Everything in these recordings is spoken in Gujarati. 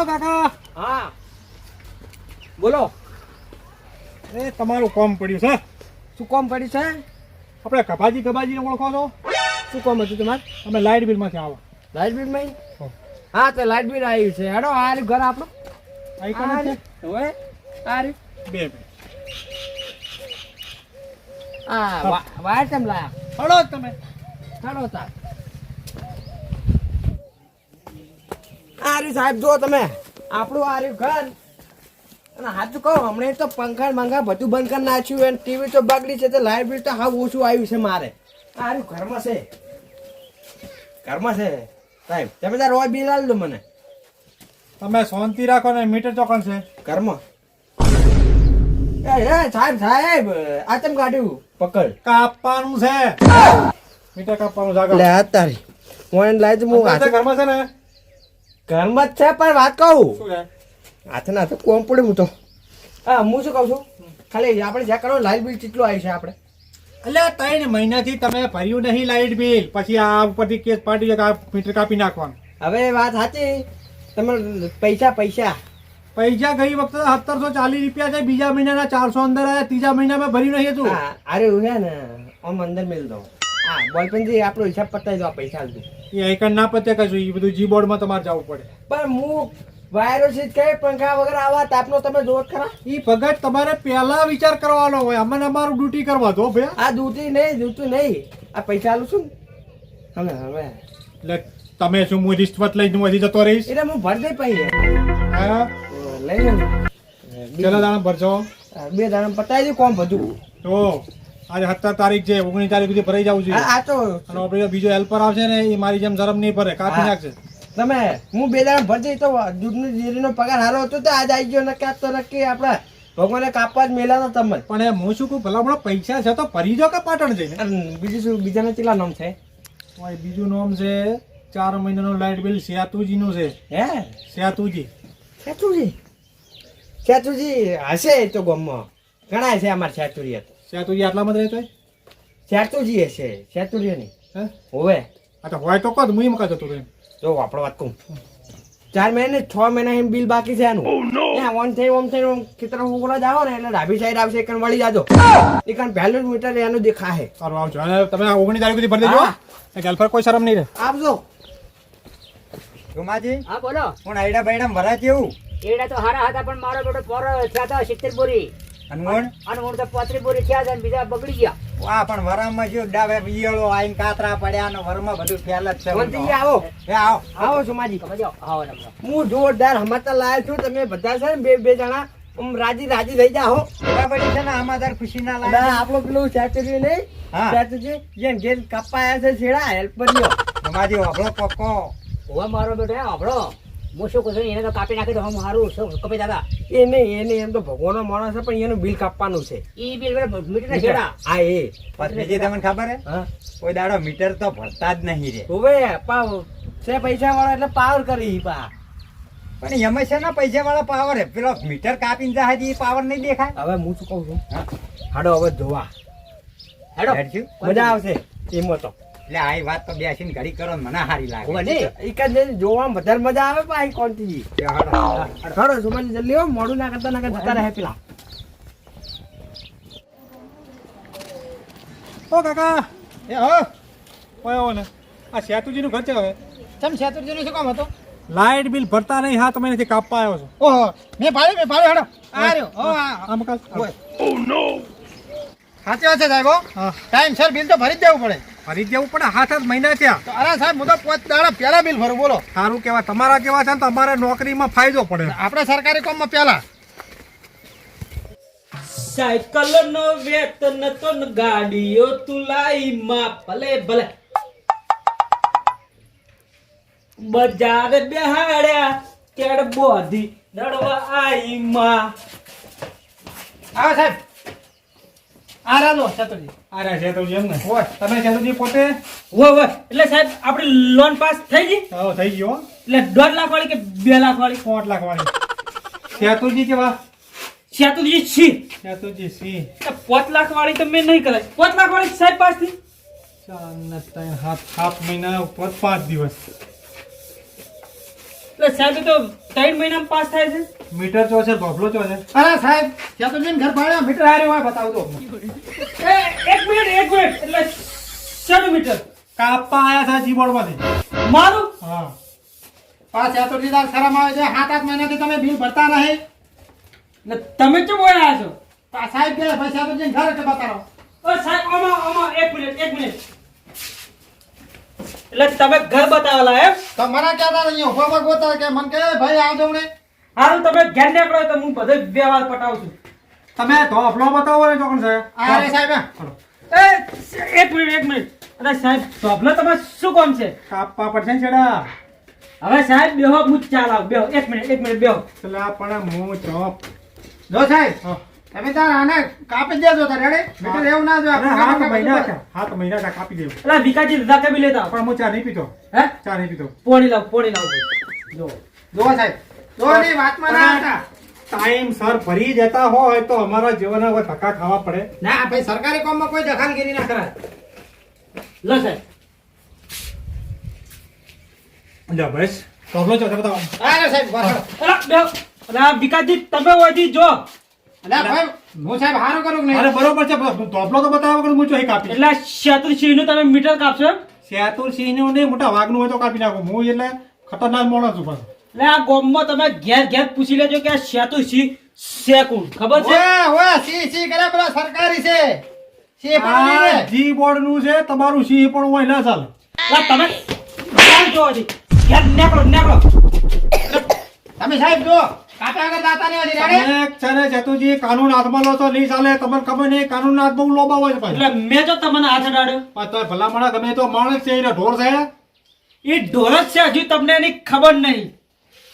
ઓ કાકા. હા. બોલો. એ તમારું કોમ પડ્યું છે. શું કોમ પડ્યું છે? આપણે કભાજી કભાજીને ઓળખો છો? શું કોમ હતું તમારે? અમે લાઇટ બિલમાંથી આવો. લાઇટ બિલમાં હા તો લાઇટ બિલ આવ્યું છે. હેડો આ રહ્યું ઘર આપણું. આઈ આ છે? રહ્યું. હવે આ રહ્યું. બે બે આ વા- વાયર કેમ લાયા? હળો તમે. હેડો તાર. આ સાહેબ જો તમે. આપણું આર્યું ઘર. અને હાજુ કહું હમણાં તો પંખા મંખા બધું બંધ કરી નાખ્યું અને ટીવી તો બગડી છે તો લાઈટ બિલ તો હા ઓછું આવ્યું છે મારે. આર્યું ઘરમાં છે. ઘરમાં છે. સાહેબ તમે તાર રોજ બિલ આલી દો મને. તમે શાંતિ રાખો ને મીટર ચોકન છે. ઘરમાં. સાહેબ સાહેબ આ ચમ કાઢ્યું? પકડ. કાપવાનું છે. મીટર કાપવાનું લે તારી. હું લાવી દઉં, હું ઘરમાં છે ને ઘરમાં જ છે પણ વાત કહું. હાથે ના હાથે કોમ પડે હું તો. હા હું શું કહું છું? ખાલી આપણે જ્યાં કરો લાઇટ બિલ કેટલું આવ્યું છે આપણે? એટલે ત્રણ મહિનાથી તમે ભર્યું નહીં લાઇટ બિલ પછી આ ઉપરથી કેસ પાડી આ મીટર કાપી નાખવાનું. હવે વાત સાચી. તમે પૈસા પૈસા. પૈસા ગઈ વખતે સત્તરસો ચાલીસ રૂપિયા છે બીજા મહિનાના ચારસો અંદર આવ્યા ત્રીજા મહિનામાં ભર્યું નહીં હતું. હા અરે હું છે ને આમ અંદર મેળ દો હા બોલપેનથી આપણો હિસાબ પતાવી દો આ પૈસા આલજો એ આઈકન ના પતે કશું એ બધું જી બોર્ડમાં તમારે જવું પડે. પણ હું વાયરો છે કઈ પંખા વગર આવા તાપનો તમે જોત ખરા. એ ભગત તમારે પહેલા વિચાર કરવાનો હોય. અમને અમારું ડ્યુટી કરવા દો ભાઈ આ દૂધી નહીં ડ્યુટી નહીં. આ પૈસા આલું છું ને. હવે હવે. એટલે તમે શું હું રિશ્વત લઈને વધી જતો રહીશ? એટલે હું ભર દઈ પૈયે હા. લઈ લે ચલો દાણા ભરજો બે દાણા પતાવી દઉં કોમ બધું તો આજે સત્તર તારીખ છે ઓગણીસ તારીખ સુધી ભરાઈ જવું છું જોઈએ. આ તો અને આપણે બીજો હેલ્પર આવશે ને એ મારી જેમ શરમ નહીં ભરે કાપી. નાખશે. તમે હું બે દાડા ભરતી તો દૂધની ડેરીનો પગાર હારો હતો તો આજ આવી ગયો નક્કી આજ તો નક્કી આપણે ભગવાને કાપવા જ મેલા હતા તમે પણ એ હું શું કહું ભલા હમણાં પૈસા છે તો ભરી જાઓ કે પાટણ જઈને? બીજું શું બીજાના કેટલા નામ છે? બીજું નામ છે ચાર મહિનાનું લાઇટ બિલ સેતુજીનું છે. હે? સેતુજી. સેતુજી? સેતુજી હશે તો ગમમાં. ઘણા છે અમારે સેતુરી સેતુજી આટલામાં જ રહેતો સેતુજી છે સેતુજી નહીં. હે? હોવે. આ તો હોય તો કહો તો હું એમ કહી એમ. જો આપણે વાત કહું. ચાર મહિને છ મહિના એમ બિલ બાકી છે આનું. ઓન થઈ ઓમ થઈ ઓમ ખેતર ઉગડા જાઓ ને એટલે ડાબી સાઈડ આવશે એકન વળી જાજો. એકન પહેલું મીટર એનું દેખાહે સારું આવજો. અને તમે આ ઓગણીસ તારીખ સુધી ભરી દેજો એ ગલ પર કોઈ શરમ નહીં રહે. આપજો. ગુમાજી હા બોલો. હું આઈડા બાઈડા ભરા કેવું એડા તો હારા હતા પણ મારો બેટો પોરો થયા હતા સિત્તેર બોરી. અનમોણ અને હું તો પોત્રી બોરી થયા છે અને બીજા બગડી ગયા. વાહ પણ વરામાં જો ડાવે ઈયળો આઈન કાતરા પડ્યા ને વરમાં બધું ફેલ જ છે. વંતી આવો. એ આવો. આવો સુમાજી. આવો હું જોરદાર હમતા લાયો છું. તમે બધા છે ને બે બે જણા આમ રાજી રાજી થઈ જાઓ. બરાબર છે ને? આમાં તાર ખુશી ના ના લાગે આપણો પેલું સેતુજી નહીં. હા. સેતુજી જેમ જેમ કપાયા છે છેડા હેલ્પ કર્યો ગુમાજી આપણો પક્કો હવે મારો બેટા હે આપણો હું શું કહું એને તો કાપી નાખી તો હું સારું શું કપી દાદા. એ નહીં એ એમ તો ભગવાનનો માણસ છે પણ એનું બિલ કાપવાનું છે. ઈ બિલ મીટર છેડા. હા એ. બસ તમને ખબર હે? કોઈ દાડો મીટર તો ભરતા જ નહીં રે. હવે પાવ છે પૈસા વાળો એટલે પાવર કરી પા. પણ એમાં છે ને પૈસા વાળો પાવર હે. પેલો મીટર કાપીને જાય એ પાવર નહીં દેખાય? હવે હું શું કહું છું? હાડો હવે જોવા. હેડો. મજા આવશે. એમાં તો એટલે આ વાત તો બેસીને ઘડી કરો ને મને હારી લાગે. ભલે નહીં એક જ જોવામાં વધારે મજા આવે કોન્ટીજી એ હાલો. હાડો સુમાજી જલ્દી હો મોડું ના કરતા ના કરતા જતા રહે પેલા. ઓ કાકા. એ હો. ઓય ને. આ સેતુજીનું ઘર છે હવે. ચમ શેતુરજીનું શું કામ હતું? લાઇટ બિલ ભરતા નહીં હા તમે નથી કાપવા આવ્યો છો. ઓહો મેં ભાડ્યું મેં ભાડ્યું હડો. આ રહ્યો. ઓ આ આમ નો સાચી વાત છે સાહેબ ટાઈમ સર બિલ તો ભરી જ દેવું પડે. ભરી જવું પડે. હાથ જ મહિના થયા. તો અરે સાહેબ હું તો પાંચ દાડા પહેલા બિલ ભરું બોલો. સારું કેવા તમારા કેવા છે ને તમારે નોકરીમાં ફાયદો પડે. આપણે સરકારી કામમાં પહેલા. સાયકલ નો વેતન તો ગાડીઓ તુલાઈ માં ભલે ભલે. બજાર બેહાડ્યા કેડ બોધી દડવા આઈ માં. આ સાહેબ. આ રાલો શેતુરજી આરા સેતુજી એમ ને હોય તમે સેતુજી પોતે? હોય એટલે સાહેબ આપણી લોન પાસ થઈ ગઈ? હો થઈ ગયો હો. એટલે દોઢ લાખ વાળી કે બે લાખ વાળી પાંચ લાખ વાળી કેવા સેતુજી છી. સેતુજી સી પાંચ લાખ વાળી તો મેં નહીં કરાય. પાંચ લાખ વાળી સાહેબ પાસ થઈ ચાર ત્રણ સાત સાત મહિના ઉપર પાંચ દિવસ. એટલે સાહેબ તો ત્રણ મહિનામાં પાસ થાય છે. મીટર ચો છે બફલો ચો છે. અરે સાહેબ ત્યાં તો જઈને ઘર પાડ્યા મીટર હારે હોય બતાવજો એ, એક મિનિટ એક મિનિટ. એટલે શેનું મીટર? કાપા આયા છે જીબોર્ડમાંથી મારું? હા. પાછ ત્યાં તો સારા શરમ આવે છે સાત આઠ મહિનાથી તમે બિલ ભરતા નહીં. એટલે તમે કેમ આવ્યા છો? સાહેબ ભાઈ ત્યાં તો જઈને ઘર એટલે બતાવો. ઓ સાહેબ આમાં આમાં એક મિનિટ એક મિનિટ. એટલે તમે ઘર બતાવેલા એમ? તમારા ક્યાં કહેતા અહીંયા ઊભા ગોતા કે મને કે ભાઈ આવજો ને હારું તમે ઘેર નીકળો તો હું બધો વ્યવહાર પટાવું છું. તમે ધોફલો બતાવો ને ચોકન સાહેબ. આ રે સાહેબ એ એક મિનિટ એક મિનિટ. અરે સાહેબ પ્રોબ્લેમ તમારે શું કોમ છે? કાપવા પડશે ને છેડા. હવે સાહેબ બેહો હું ચાલાવ. ચાલ બેહો એક મિનિટ એક મિનિટ બેહો. પેલા પણ હું ચોપ જો સાહેબ. તમે તાર આને કાપી દેજો તાર રેડી મીટર એવું ના જો હાથ મહિના છે હાથ મહિના છે કાપી દેવું. એટલે વિકાજી દાદા કબી લેતા? પણ હું ચા નહીં પીતો. હે? ચા નહીં પીતો. પોણી લાવ પોણી લાવ જો. જો સાહેબ જો ની વાતમાં ના હતા. ટાઈમ સર ભરી જતા હોય તો અમારા જીવન હવે ધક્કા ખાવા પડે. ના ભાઈ સરકારી કામમાં કોઈ દખલગીરી ના કરાય. લો સાહેબ. લે બસ ધોફલો છે બતાવો અરે સાહેબ બસ અલા વિકાસજી તમે વધી જો. ખતરનાક માણસ છું પાછો એટલે આ ગામમાં તમે ઘેર ઘેર પૂછી લેજો કે આ શેતુરસિંહ છે ખબર છે? ઓએ સી સી કરે પેલા સરકારી છે. સી પણ. જી બોર્ડનું છે તમારું સિંહ પણ હોય ના ચાલે. તમે ઘેર જો ઘેર નીકળો નીકળો. તમે સાહેબ જો તમે ચતુજી કાનૂન હાથમાં લો તો નહીં ચાલે તમને ખબર નહીં કાનૂન હાથ બહુ લોબા હોય છે એટલે મેં જો તમને હાથ અડાડ્યો. પણ તોય ભલા ગમે તો માણસ છે એને ઢોર છે. એ ઢોર જ છે હજુ તમને એની ખબર નહીં.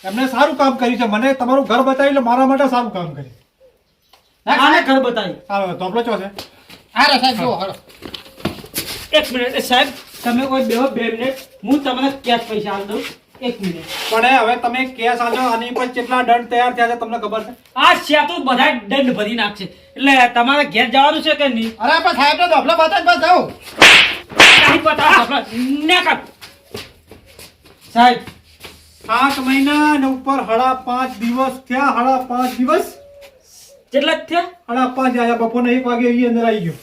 એમને સારું કામ કર્યું છે મને તમારું ઘર બતાવ્યું એટલે મારા માટે સારું કામ કર્યું. આને ઘર બતાવી. તોપલો ચો છે? અરે સાહેબ જો હળો એક મિનિટ એ સાહેબ તમે કોઈ બેહો બે મિનિટ હું તમને કેશ પૈસા આપી દઉં. એક મિનિટ. પણ હવે તમે કેસ આજો આની પર કેટલા દંડ તૈયાર થયા છે તમને ખબર છે? આ શેતુ બધા દંડ ભરી નાખશે. એટલે તમારે ઘેર જવાનું છે કે નહીં? અરે પણ સાહેબ તો ધોફલો બતાવી બસ નહીં નીકળ. સાહેબ આઠ મહિના ને ઉપર હળા પાંચ દિવસ થયા હડા પાંચ દિવસ? કેટલા થયા? હળા પાંચ આયા બપોરને એક વાગે એ અંદર આવી ગયો.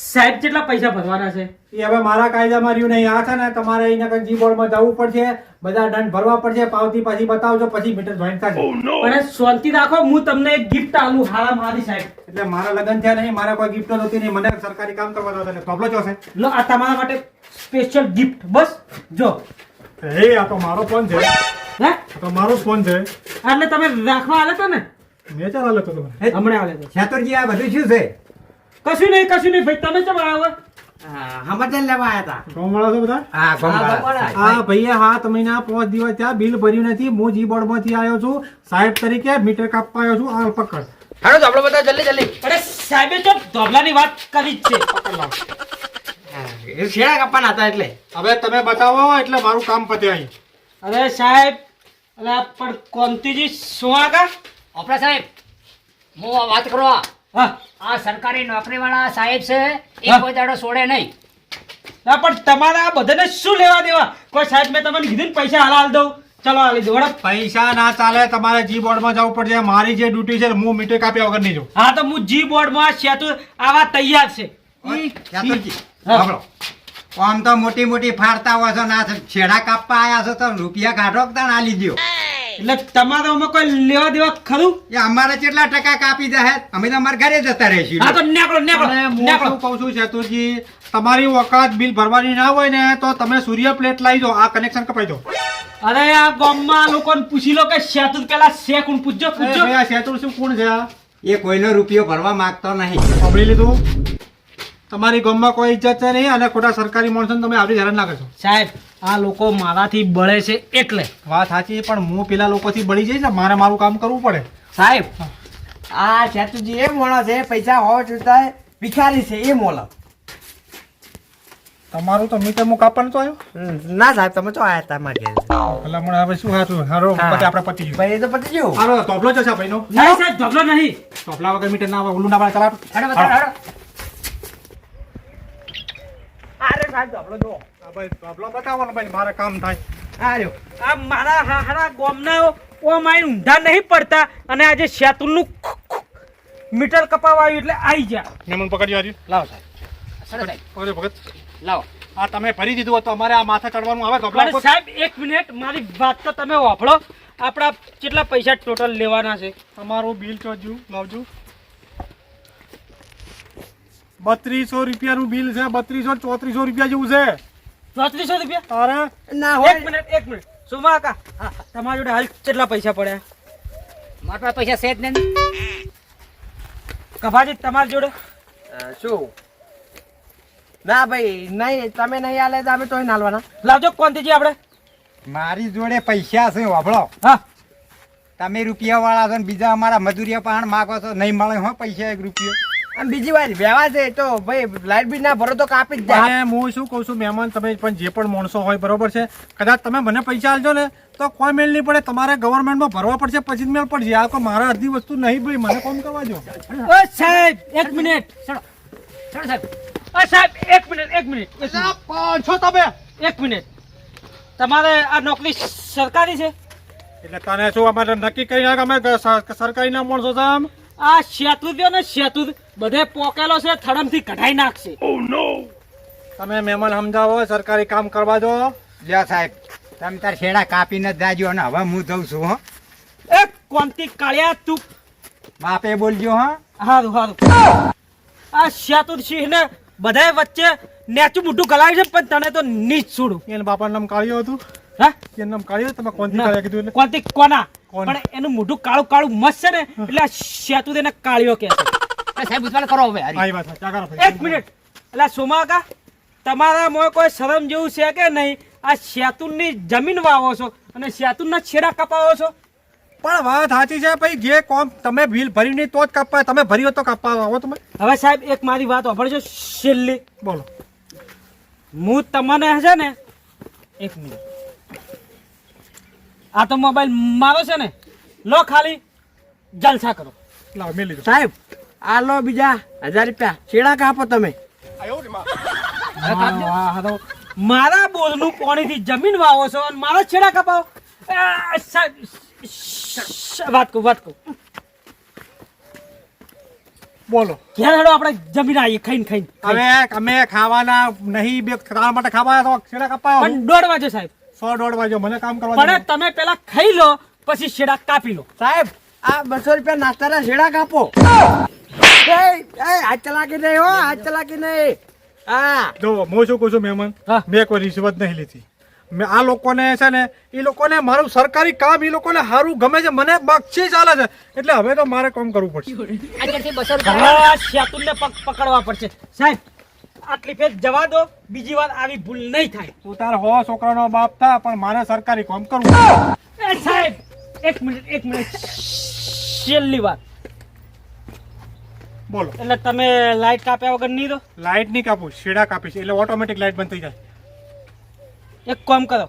સાહેબ કેટલા પૈસા ભરવાના છે? એ હવે મારા કાયદામાં રહ્યું નહીં. આ છે ને તમારે એના કંઈ જી બોર્ડમાં જવું પડશે બધા દંડ ભરવા પડશે. પાવતી પાછી બતાવજો પછી મીટર જોઈન થશે. પણ શાંતિ રાખો હું તમને એક ગિફ્ટ આલું હારા મારી સાહેબ. એટલે મારા લગ્ન થયા નહીં મારા કોઈ ગિફ્ટ નથી નહીં મને સરકારી કામ કરવા દો એટલે પ્રોબ્લેમ જોશે લો આ તમારા માટે સ્પેશિયલ ગિફ્ટ બસ જો. હે આ તો મારો ફોન છે. હે? તો મારો ફોન છે. એટલે તમે રાખવા આલે તો ને? મેં ચાલ લેતો તમે હમણાં આલે તો. છાતુરજી આ બધું શું છે? કશું નહીં કશું નહીં ભાઈ તમે ચમ આવ્યો સમાચાર લેવા આવ્યા હતા છો બધા? હા ગોમવાળા. હા ભૈયા હાથ મહિના પાંચ દિવસ થયા બિલ ભર્યું નથી હું જી બોર્ડમાંથી આવ્યો છું. સાહેબ તરીકે મીટર કાપવા આવ્યો છું આ પકડ. હાલો આપણે બધા જલ્દી જલ્દી. અરે સાહેબે જો ધોબલાની વાત કરી જ છે. એ શેડા કાપવાના હતા એટલે? હવે તમે બતાવો એટલે મારું કામ પતે અહીં. અરે સાહેબ અરે પણ કોંતીજી શું આગા? ઓપરા સાહેબ હું આ વાત કરવા આ સરકારી નોકરી વાળા સાહેબ છે એ કોઈ દાડો છોડે નહીં. ના પણ તમારા આ બધાને શું લેવા દેવા? કોઈ સાહેબ મેં તમને કીધું ને પૈસા હાલ હાલ દઉં. ચલો હાલી દઉં. પૈસા ના ચાલે તમારે જી બોર્ડમાં જવું પડશે. મારી જે ડ્યુટી છે હું મીટર કાપ્યા વગર નહીં જાઉં. હા તો હું જી બોર્ડમાં સેતુ આવા તૈયાર છે. આમ તો મોટી મોટી ફાડતા હોય છો ના છેડા કાપવા આવ્યા છો તો રૂપિયા કાઢો તાણ આલી દ્યો એટલે તમારે આમાં કોઈ લેવા દેવા ખરું? એ અમારે કેટલા ટકા કાપી દે અમે તો અમારા ઘરે જતા રહીશું. હા તો નેકળો નેકળો હું કહું છું શેતુરજી તમારી વખત બિલ ભરવાની ના હોય ને તો તમે સૂર્ય પ્લેટ લઈ દો આ કનેક્શન કપાઈ દો. અરે આ ગામમાં લોકોને પૂછી લો કે સેતુ પેલા શે કોણ પૂછજો પૂછજો. આ શેતુર શું કોણ છે એ કોઈનો રૂપિયો ભરવા માંગતો નહીં. સાંભળી લીધું? તમારી ગામમાં કોઈ ઇજ્જત છે નહીં? અને ખોટા સરકારી માણસોને તમે આવડી હેરાન ના કરશો સાહેબ આ લોકો મારાથી બળે છે એટલે. વાત સાચી પણ હું પેલા લોકોથી બળી જઈશ ને મારે મારું કામ કરવું પડે. સાહેબ આ ચેતુજી એ મોણો છે પૈસા હોવા છતાં ભિખારી છે એ મોલ તમારું તો મીટર હું કાપણ તો આવ્યો? ના સાહેબ તમે તો આયા હતા મારા એટલે મને હવે શું હાથું હારો પછી આપણે પતી ગયું. ભાઈ એ તો પતી ગયું. હારો તોપલો છે ભાઈનો. ના સાહેબ તોપલો નહીં. તોપલા વગર મીટર ના આવે ઓલું ના પડે ચલાવ અરે સાહેબ તોપલો હા ભાઈ તોપલો બતાવો ને ભાઈ મારે કામ થાય. આ આ મારા હારા ગોમના ઓ ઊંધા નહીં પડતા અને આજે શેતુરનું મીટર કપાવા આવ્યું એટલે આવી જા મહેમાન પકડ્યો આજે. લાવો સાહેબ. પકડ્યો ભગત લાવો. આ તમે ભરી દીધું હતું અમારે આ માથા ચડવાનું આવે તો સાહેબ એક મિનિટ મારી વાત તો તમે વાપરો. આપણા કેટલા પૈસા ટોટલ લેવાના છે? તમારું બિલ ચોજુ લાવજો બત્રીસો રૂપિયાનું બિલ છે બત્રીસો ચોત્રીસો રૂપિયા જેવું છે. ચોત્રીસો રૂપિયા? તારે? ના એક મિનિટ એક મિનિટ. સુમા કા તમારા જોડે હાલ કેટલા પૈસા પડ્યા? મારા પૈસા છે જ નહીં કભાજી તમારી જોડે? શું? ના ભાઈ નહીં તમે નહીં આલે તો અમે તોય નાલવાના લાવજો કોનથી આપણે. મારી જોડે પૈસા છે વાપળો હા. તમે રૂપિયા વાળા છો ને બીજા અમારા મજૂરિયા પણ માગો છો નહીં મળે હો પૈસા એક રૂપિયો. અને બીજી વાત વ્યવહાર છે તો ભાઈ લાઈટ બિલ ના ભરો તો કાપી જ જાય હું શું કહું છું મહેમાન તમે પણ જે પણ માણસો હોય બરોબર છે? કદાચ તમે મને પૈસા આલજો ને તો કોઈ મેળ નહીં પડે. તમારે ગવર્મેન્ટમાં ભરવા પડશે પછી મેળ પડશે. આ કોઈ મારા અડધી વસ્તુ નહીં ભાઈ મને કોમ કરવા જો ઓ સાહેબ એક મિનિટ. ચલો ચલો સાહેબ. ઓ સાહેબ એક મિનિટ એક મિનિટ છો તમે. એક મિનિટ. તમારે આ નોકરી સરકારી છે? એટલે તને શું અમારે નક્કી કરી નાખ? અમે સરકારી સર- સરકારીના માણસો આમ? આ શેતુ રહ્યો ને શેતુ બધે પોકેલો છે થડમથી કઢાઈ નાખશે. તમે મહેમાન સમજાવો સરકારી કામ કરવા દો. લ્યો સાહેબ તમે તાર શેડા કાપીને જ જાજો અને હવે હું જઉં છું હો. એ કોંતી કાળિયા તું. બાપે બોલજો હા. હારું હારું. આ શેતુર સિંહ ને બધાય વચ્ચે નેચું મોઢું ગલાવી છે પણ તને તો નીચ છોડું. એને બાપાનું નામ કાળિયો હતું. હા? એનું નામ કાળિયો તમે કોણથી ના. કાળિયા કીધું એટલે? કોનથી કોના? પણ એનું મોઢું કાળું કાળું મસ્ત છે ને એટલે શેતુ એને કાળિયો કહે છે. સાહેબ કરો હવે હારી. વાત ચા કરો એક મિનિટ. એટલે સોમા કા તમારા મોં કોઈ શરમ જેવું છે કે નહીં? આ શેતુરની જમીન વાવો છો અને શેતુરના છેડા કપાવો છો? પણ વાત સાચી છે ભાઈ જે કોમ તમે બિલ ભરી નહીં તો જ કાપવા તમે ભરી તો કાપવા આવો તમે. હવે સાહેબ એક મારી વાત સાંભળજો છેલ્લી. બોલો. હું તમને છે ને એક મિનિટ. આ તો મોબાઈલ મારો છે ને. લો ખાલી જલસા કરો. લાવો મેં લીધો. સાહેબ આ લો બીજા હજાર રૂપિયા. છેડા કાપો તમે? મારા બોલનું પાણીથી જમીન વાવો છો અને મારા છેડા કપાવો. વાત કહું વાત કહું બોલો. ક્યાં હેડો આપણે જમીન આવીએ ખાઈને ખાઈને. અમે અમે ખાવાના નહીં બે ખાવા માટે ખાવા તો છેડા કપાવો આવો. પણ દોઢ વાગે સાહેબ. સો દોઢ વાગ્યો મને કામ કરવા પણ તમે પેલા ખાઈ લો પછી શેડા કાપી લો. સાહેબ આ બસો રૂપિયા નાસ્તાના શેડા કાપો. હાથ ચલાકી નહીં હો હાથ ચલાકી નહીં. હા જો હું શું કહું છું મહેમાન હા. મેં કોઈ રિશ્વત નહીં લીધી. મેં આ લોકોને છે ને એ લોકોને મારું સરકારી કામ એ લોકોને સારું ગમે છે મને બક્ષી ચાલે છે. એટલે હવે તો મારે કામ કરવું પડશે. પગ પકડવા પડશે. સાહેબ આટલી ફેર જવા દો બીજી વાર આવી ભૂલ નહીં થાય. તું તાર હો છોકરાનો બાપ થા પણ મારે સરકારી કામ કરવું એ સાહેબ એક મિનિટ એક મિનિટ. છેલ્લી વાત. બોલો. એટલે તમે લાઈટ કાપ્યા વગર નહીં દો લાઈટ નહીં કાપું શેડા કાપીશ એટલે ઓટોમેટિક લાઈટ બંધ થઈ જાય. એક કામ કરો.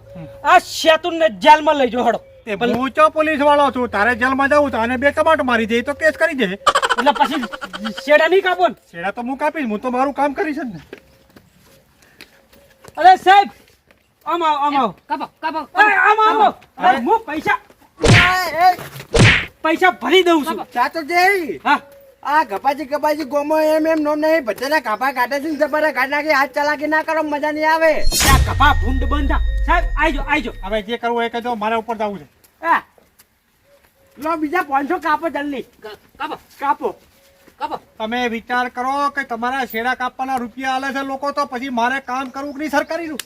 આ શેતુનને જેલમાં લઈ જાઓ હડો. તે હું ચો પોલીસ વાળો છું? તારે જેલમાં જવું તો આને બે ટમાટો મારી દે તો કેસ કરી દે. એટલે પછી શેડા નહીં કાપો શેડા તો હું કાપીશ હું તો મારું કામ કરીશ ને. અરે સાહેબ આમ આવો આમ આવો. કાપો કાપો અરે આમ આવો. હું પૈસા પૈસા ભરી દઉં છું. ચાચો જઈ હા. આ કપાજી કપાજી ગોમો એમ એમ નોમ નહીં બધાના કાપા કાઢે છે ને તમારે કાઢ નાખી હાથ ચલાકી ના કરો મજા નહીં આવે. આ કપા ભૂંડ બંધા સાહેબ આઈજો આઈજો હવે જે કરવું એ કહેજો મારા ઉપર જવું છે. હા. લો બીજા પાંચસો કાપો જલ્દી. કાપો. કાપો. કાપો. તમે વિચાર કરો કે તમારા શેડા કાપવાના રૂપિયા આલે છે લોકો તો પછી મારે કામ કરવું કે નહીં સરકારીનું?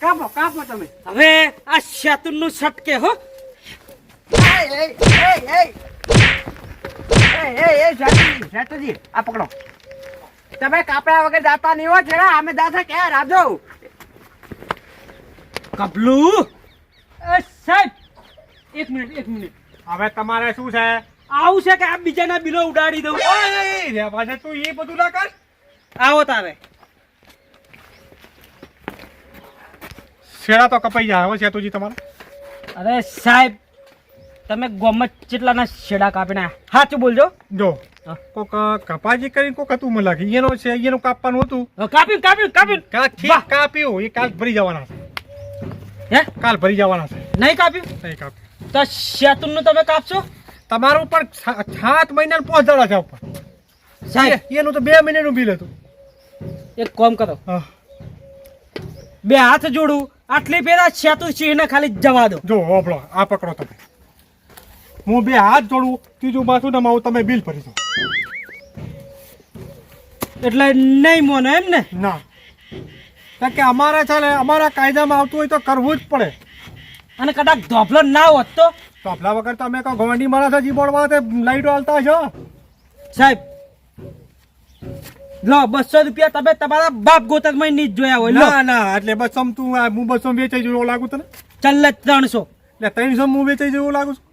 કાપો કાપો તમે. હવે આ શેતુનનું છટકે હો. એ, એ, એ, એ. આ પકડો. તમે કાપડા વગર જાતા નહીં હો છેડા અમે જાતા ક્યાં રાજો કબલું સાહેબ એક મિનિટ એક મિનિટ. હવે તમારે શું છે? આવું છે કે આ બીજાના બિલો ઉડાડી દઉં? રહેવા તું એ બધું ના કર. આવો તારે. શેડા તો કપાઈ જાય હવે સેતુજી તમારે. અરે સાહેબ તમે ગોમત જેટલાના છેડા કાપી નાખ્યા સાચું બોલજો. જો. કોક કપાજી કરીને કોક હતું મને લાગે. એનો છે એનો કાપવાનું હતું. કાપી કાપ્યું કાપ્યું કાપ્યું. કાલ કાપ્યું એ કાલ ભરી જવાના છે. હે? કાલ ભરી જવાના છે. નહીં કાપ્યું? નહીં કાપ્યું. તો શેતુનનું તમે કાપશો? તમારું પણ સાત મહિના દાડા છે ઉપર. સાહેબ. એનું તો બે મહિનાનું બિલ હતું. એક કોમ કરો. હા. બે હાથ જોડું. આટલી પેલા શેતુ સિંહને ખાલી જવા દો. જો હોભળો આ પકડો તમે. હું બે હાથ જોડું ત્રીજું માથું ને મારું તમે બિલ ભરી દો. એટલે નહીં મોને એમ ને? ના. કારણ કે અમારે છે ને અમારા કાયદામાં આવતું હોય તો કરવું જ પડે. અને કદાચ ધોપલો ના હોત તો? ધોપલા વગર તમે કહો ગોંડી મારા છે જીબોડવા તે લાઈટો હાલતા છો સાહેબ લો બસો રૂપિયા તમે તમારા બાપ ગોતકમાં નહીં જોયા હોય ના ના એટલે બસ તું હું બસો વેચાઈ જેવું લાગુ તને? ચાલ ત્રણસો. એટલે ત્રણસો હું વેચાઈ જવું લાગુ છું?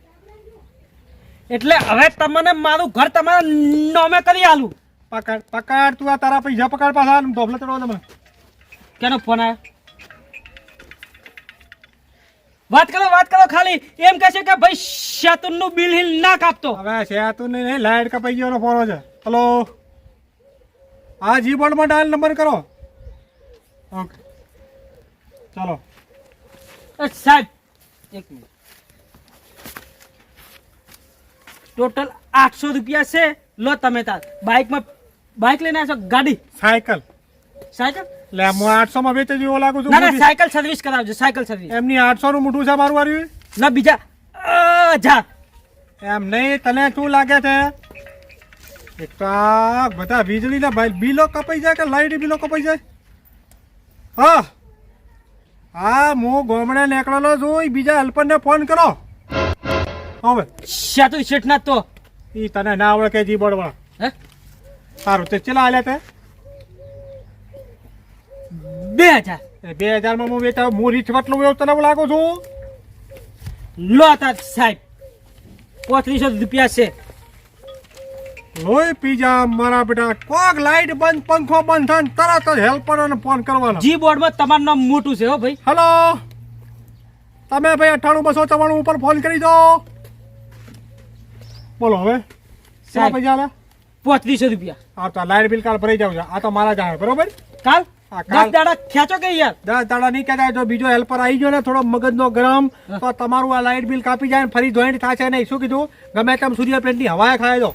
એટલે હવે તમને મારું ઘર તમારા નોમે કરી આલું. પકડ પકડ તું આ તારા પૈસા પકડ પાછા ધોબલા ચડવા તમે કેનો ફોન આવ્યો વાત કરો વાત કરો ખાલી. એમ કહે છે કે ભાઈ શેતુનનું બિલ હિલ ના કાપતો. હવે શેતુન ને લાઈટ કપાઈ ગયો ફોન છે. હલો? હા જી બોર્ડમાં ડાયલ નંબર કરો. ઓકે. ચાલો. એ સાહેબ એક મિનિટ. ટોટલ આઠસો રૂપિયા છે. લો તમે તાર. બાઇકમાં બાઇક લઈને આવશો ગાડી? સાયકલ. સાયકલ? લે હું આઠસો માં વેચાઈ જેવું લાગુ છું ના ના સાયકલ સર્વિસ કરાવજો સાયકલ સર્વિસ. એમની આઠસો નું મોટું છે મારું વાર્યું ના બીજા જા. એમ નહીં તને શું લાગે છે? એક તો આ બધા વીજળીના ભાઈ બિલો કપાઈ જાય કે લાઇટ બિલો કપાઈ જાય? હા. હા હું ગોમડે નીકળેલો છું બીજા હેલ્પરને ફોન કરો હવે? શેતુ શેઠના તો? ઈ તને ના આવડે કે જી બળવા હે? સારું તે ચલા આલ્યા તે? બે હજાર. એ બે હજારમાં હું વેચા હું રીછવટલું એવું તને લાગુ છું? લો તા સાહેબ. પોત્રીસો રૂપિયા છે. લોહી પીજા મારા બેટા કોક લાઈટ બંધ પંખો બંધ થાય ને તરત જ હેલ્પર અને ફોન કરવાનો. જી બોર્ડમાં તમારું નામ મોટું છે હો ભાઈ. હલો? તમે ભાઈ અઠ્ઠાણું બસો ચવાણું ઉપર ફોન કરી દો. બોલો હવે. કેટલા. પૈસા આલે? પોત્રીસો રૂપિયા. આ તો લાઈટ બિલ કાલ ભરાઈ જાવ છે. આ તો મારા જ આવે બરોબર? કાલ? હા. દસ દાડા ખેંચો કે યાર? દસ દાડા નહીં કહેતા જો બીજો હેલ્પર આવી ગયો ને થોડો મગજનો ગરમ તો તમારું આ લાઈટ બિલ કાપી જાય ને ફરી જોઈન્ટ થશે નહીં. શું કીધું? ગમે તેમ સૂર્ય પ્લેટની હવાએ ખાય દો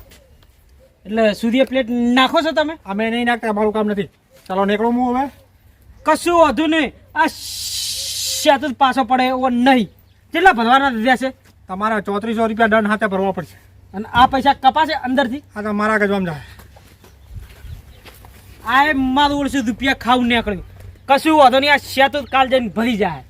એટલે સૂર્ય પ્લેટ નાખો છો તમે? અમે નહીં નાખતા અમારું કામ નથી. ચાલો નીકળું હું હવે. કશું વધુ નહીં. આ શેતુ પાછો પડે એવો નહીં. કેટલા ભરવાના રહેશે તમારે ચોત્રીસો રૂપિયા દંડ હાથે ભરવા પડશે. અને આ પૈસા કપાશે અંદરથી. આ તો મારા ગજવામાં જાય આ એ મારું ઓળશું રૂપિયા ખાવું નીકળ્યું. કશું વાંધો નહીં આ શેતુ કાલ જઈને ભરી જાય.